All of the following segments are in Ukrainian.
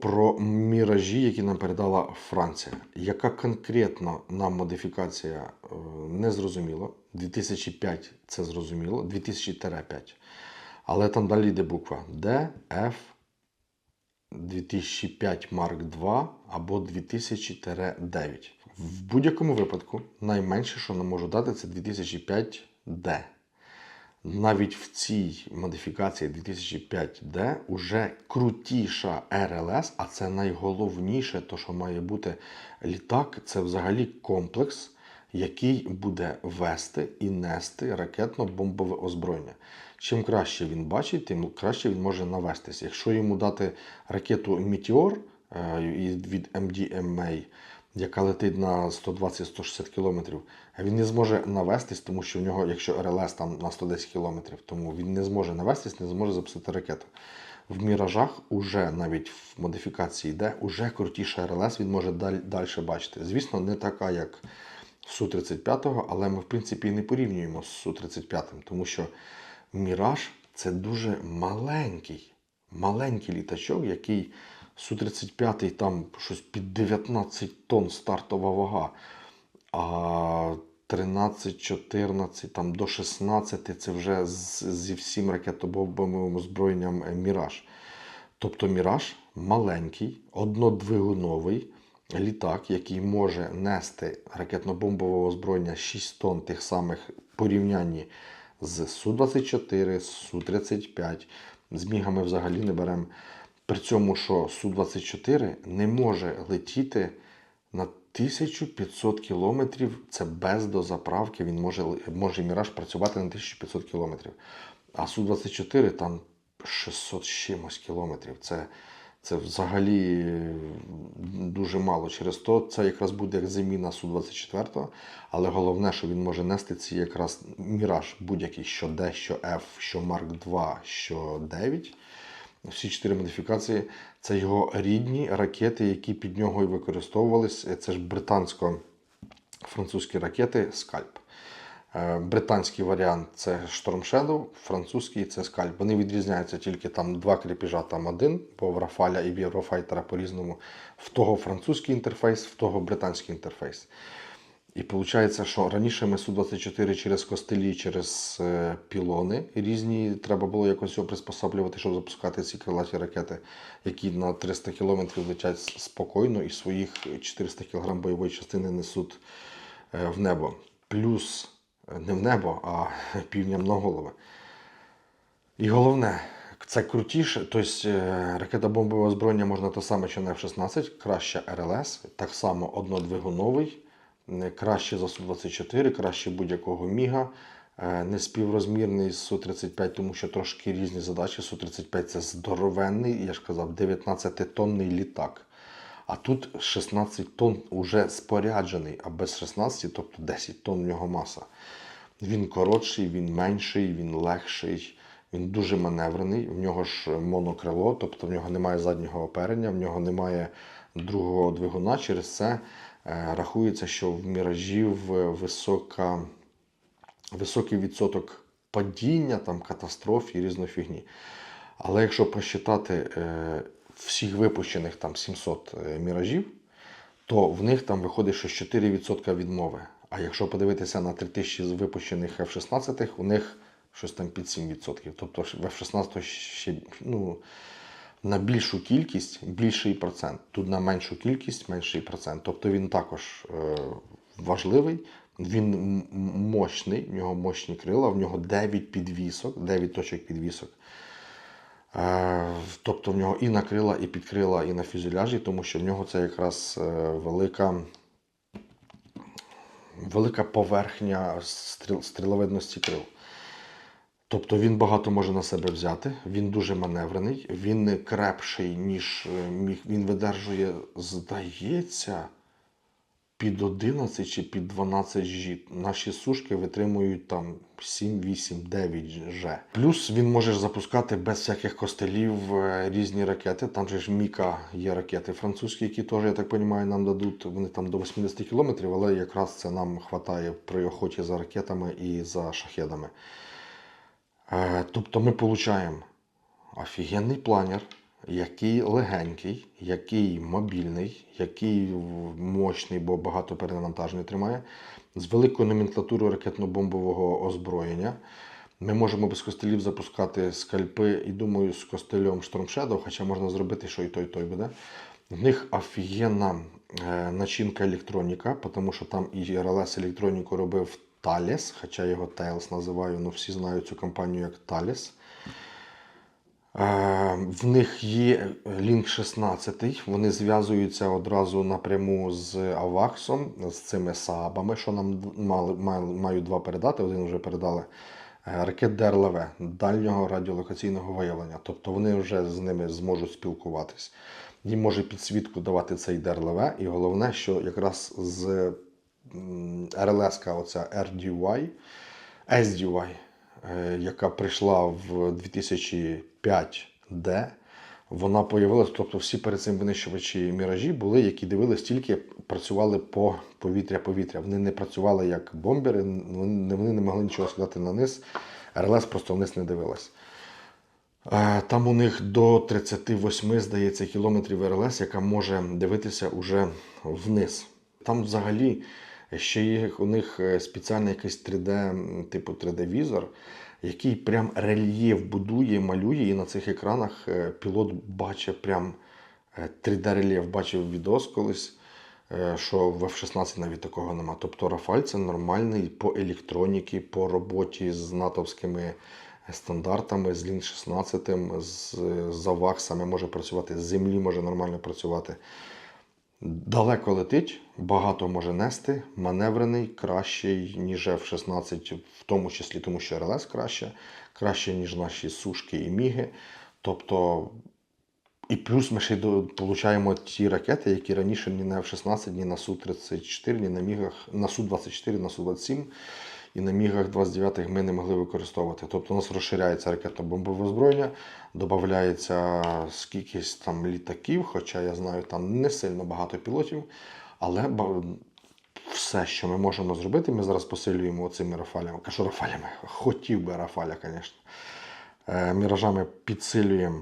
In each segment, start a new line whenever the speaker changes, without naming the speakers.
про міражі, які нам передала Франція. Яка конкретно нам модифікація е, не зрозуміло. 2005 це зрозуміло, 2000-5. Але там далі йде буква D, F, 2005 Mark II або 2000-9. В будь-якому випадку найменше, що нам можу дати, це 2005D. Навіть в цій модифікації 2005D уже крутіша RLS, а це найголовніше, то що має бути літак, це взагалі комплекс, який буде вести і нести ракетно-бомбове озброєння. Чим краще він бачить, тим краще він може навестися. Якщо йому дати ракету Meteor е, від MDMA, яка летить на 120-160 км, він не зможе навестись, тому що в нього, якщо РЛС там на 110 км, тому він не зможе навестись, не зможе запустити ракету. В міражах уже навіть в модифікації йде, уже крутіша РЛС, він може далі, далі бачити. Звісно, не така, як Су-35, але ми в принципі і не порівнюємо з Су-35, тому що Міраж це дуже маленький, маленький літачок, який Су-35 там щось під 19 тонн стартова вага, а 13-14 там до 16 це вже з- зі всім ракетобомбовим озброєнням е, Міраж. Тобто Міраж маленький, однодвигуновий літак, який може нести ракетно-бомбове озброєння 6 тонн тих самих порівнянні з Су-24, Су-35. З мігами взагалі не беремо. При цьому, що Су-24 не може летіти на 1500 кілометрів, це без дозаправки, він може, може Міраж працювати на 1500 кілометрів. А Су-24 там 600 чимось кілометрів. Це, це взагалі дуже мало. Через то це якраз буде як заміна Су-24, але головне, що він може нести ці якраз Міраж будь-який, що D, що F, що Марк 2, що 9. Всі чотири модифікації це його рідні ракети, які під нього і використовувались. Це ж британсько-французькі ракети Скальп. Е, Британський варіант це Storm Shadow, французький це Скальп. Вони відрізняються тільки там два кріпіжа, там один, бо в Рафаля і в Єврофайтера по-різному. В того французький інтерфейс, в того британський інтерфейс. І виходить, що раніше ми Су-24 через костелі, через е, пілони різні, треба було якось його приспособлювати, щоб запускати ці крилаті ракети, які на 300 км летять спокійно і своїх 400 кг бойової частини несуть е, в небо. Плюс е, не в небо, а півням на голови. І головне, це крутіше, тобто е, ракетобомбове озброєння можна те саме, що на F-16, краще РЛС, так само однодвигуновий, краще за Су-24, краще будь-якого Міга, е, не співрозмірний з Су-35, тому що трошки різні задачі. Су-35 це здоровенний, я ж казав, 19-тонний літак. А тут 16 тонн уже споряджений, а без 16, тобто 10 тонн в нього маса. Він коротший, він менший, він легший, він дуже маневрений. В нього ж монокрило, тобто в нього немає заднього оперення, в нього немає другого двигуна. Через це е, рахується, що в міражів висока, високий відсоток падіння, там, катастроф і різної фігні. Але якщо посчитати е, всіх випущених там 700 е, міражів, то в них там виходить, що 4% відмови. А якщо подивитися на 3000 з випущених F-16, у них щось там під 7%. Тобто в F-16 ще ну, на більшу кількість більший процент. Тут на меншу кількість менший процент. Тобто він також е, важливий, він мощний, в нього мощні крила, в нього 9 підвісок, 9 точок підвісок. Е, Тобто в нього і на крила, і під крила, і на фюзеляжі, тому що в нього це якраз е, велика, велика поверхня стріл, стріловидності крил. Тобто він багато може на себе взяти, він дуже маневрений, він крепший, ніж е, міг. Він видержує, здається, під 11 чи під 12 G. Наші сушки витримують там 7, 8, 9 G. Плюс він може запускати без всяких костелів е, різні ракети. Там же ж Міка є ракети французькі, які теж, я так розумію, нам дадуть. Вони там до 80 кілометрів, але якраз це нам вистачає при охоті за ракетами і за шахедами. Е, Тобто ми отримуємо офігенний планер, який легенький, який мобільний, який мощний, бо багато перенавантаження тримає, з великою номенклатурою ракетно-бомбового озброєння. Ми можемо без костелів запускати скальпи, і думаю, з костелем Shadow, хоча можна зробити, що і той, і той буде. В них офігенна е, начинка електроніка, тому що там і РЛС електроніку робив Thales, хоча його Tails називаю, ну всі знають цю компанію як Thales. Е, В них є Link 16, вони зв'язуються одразу напряму з Аваксом, з цими сабами, що нам мали, мають два передати. Один вже передали е, ракет ДРЛВ дальнього радіолокаційного виявлення. Тобто вони вже з ними зможуть спілкуватись. Їм може підсвітку давати цей ДРЛВ, і головне, що якраз з РЛС, оця RDY, SDY, е, яка прийшла в 2005D, вона появилася, тобто всі перед цим винищувачі міражі були, які дивились тільки працювали по повітря-повітря. Вони не працювали як бомбери, вони вони не могли нічого сказати на низ. РЛС просто вниз не дивилась. Е, Там у них до 38, здається, кілометрів РЛС, яка може дивитися уже вниз. Там взагалі ще є у них е, спеціальний якийсь 3D, типу 3D-візор, який прям рельєф будує, малює, і на цих екранах е, пілот бачить прям 3D-рельєф, бачив відос колись. е, Що в F-16 навіть такого нема. Тобто Рафаль це нормальний по електроніці, по роботі з натовськими стандартами, з Лін 16, з, з аваксами може працювати, з землі може нормально працювати. Далеко летить, багато може нести, маневрений, кращий, ніж F-16, в тому числі тому, що РЛС краще, краще, ніж наші сушки і міги. Тобто, і плюс ми ще й получаємо ті ракети, які раніше ні на F-16, ні на Су-34, ні на мігах, на Су-24, на Су-27 і на мігах 29 ми не могли використовувати. Тобто у нас розширяється ракетно-бомбове озброєння, додається скількись там літаків, хоча я знаю, там не сильно багато пілотів, але все, що ми можемо зробити, ми зараз посилюємо цими рафалями. Кажу рафалями, хотів би рафаля, звісно. Е, Міражами підсилюємо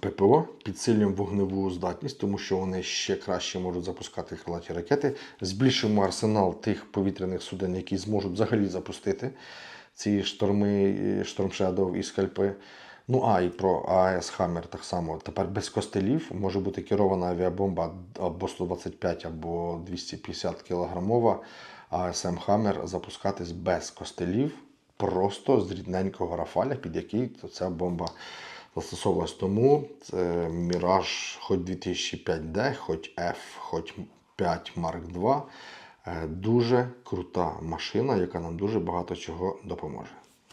ППО, підсилюємо вогневу здатність, тому що вони ще краще можуть запускати крилаті ракети. Збільшуємо арсенал тих повітряних суден, які зможуть взагалі запустити ці шторми, Shadow і скальпи. Ну, а і про АЕС Хаммер так само. Тепер без костелів може бути керована авіабомба або 125, або 250 кілограмова. АСМ Хаммер запускатись без костелів, просто з рідненького рафаля, під який ця бомба застосовувалась. Тому це Mirage хоч 2005D, хоч F, хоч 5 Mark II. Дуже крута машина, яка нам дуже багато чого допоможе.